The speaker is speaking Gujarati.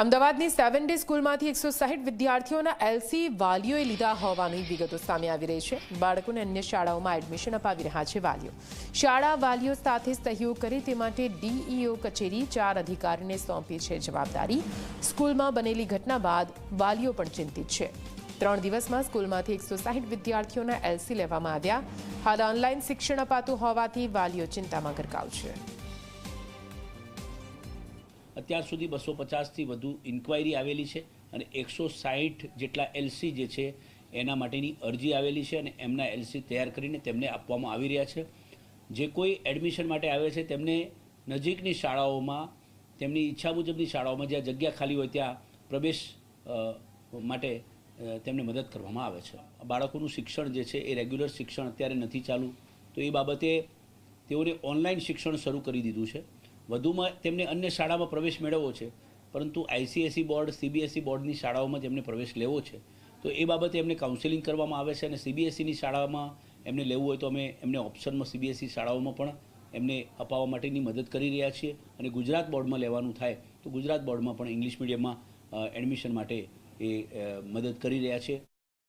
અમદાવાદની સેવન ડે સ્કૂલમાંથી એકસો સાહીઠ વિદ્યાર્થીઓના એલસી વાલીઓએ લીધા હોવાની વિગતો સામે આવી રહી છે. બાળકોને અન્ય શાળાઓમાં એડમિશન અપાવી રહ્યા છે વાલીઓ. શાળા વાલીઓ સાથે સહયોગ કરે તે માટે ડીઈઓ કચેરી ચાર અધિકારીને સોંપી છે જવાબદારી. સ્કૂલમાં બનેલી ઘટના બાદ વાલીઓ પણ ચિંતિત છે. ત્રણ દિવસમાં સ્કૂલમાંથી એકસો સાહીઠ વિદ્યાર્થીઓના એલસી લેવામાં આવ્યા. હાલ ઓનલાઈન શિક્ષણ અપાતું હોવાથી વાલીઓ ચિંતામાં ગરકાવ છે. અત્યાર સુધી બસો પચાસથી વધુ ઇન્ક્વાયરી આવેલી છે અને એકસો સાહીઠ જેટલા એલસી જે છે, એના માટેની અરજી આવેલી છે અને એમના એલસી તૈયાર કરીને તેમને આપવામાં આવી રહ્યા છે. જે કોઈ એડમિશન માટે આવે છે, તેમને નજીકની શાળાઓમાં, તેમની ઈચ્છા મુજબની શાળાઓમાં જ્યાં જગ્યા ખાલી હોય ત્યાં પ્રવેશ માટે તેમને મદદ કરવામાં આવે છે. બાળકોનું શિક્ષણ જે છે, એ રેગ્યુલર શિક્ષણ અત્યારે નથી ચાલુ. તો એ બાબતે તેઓને ઓનલાઈન શિક્ષણ શરૂ કરી દીધું છે. વધુમાં તેમને અન્ય શાળામાં પ્રવેશ મેળવવો છે. પરંતુ આઈસીએસસી બોર્ડ સીબીએસઈ બોર્ડની શાળાઓમાં જેમને પ્રવેશ લેવો છે. તો એ બાબતે એમને કાઉન્સેલિંગ કરવામાં આવે છે અને સીબીએસઈની શાળામાં એમને લેવું હોય તો અમે એમને ઓપ્શનમાં સીબીએસઈ શાળાઓમાં પણ એમને અપાવવા માટેની મદદ કરી રહ્યા છીએ અને ગુજરાત બોર્ડમાં લેવાનું થાય તો ગુજરાત બોર્ડમાં પણ ઇંગ્લિશ મીડિયમમાં એડમિશન માટે એ મદદ કરી રહ્યા છીએ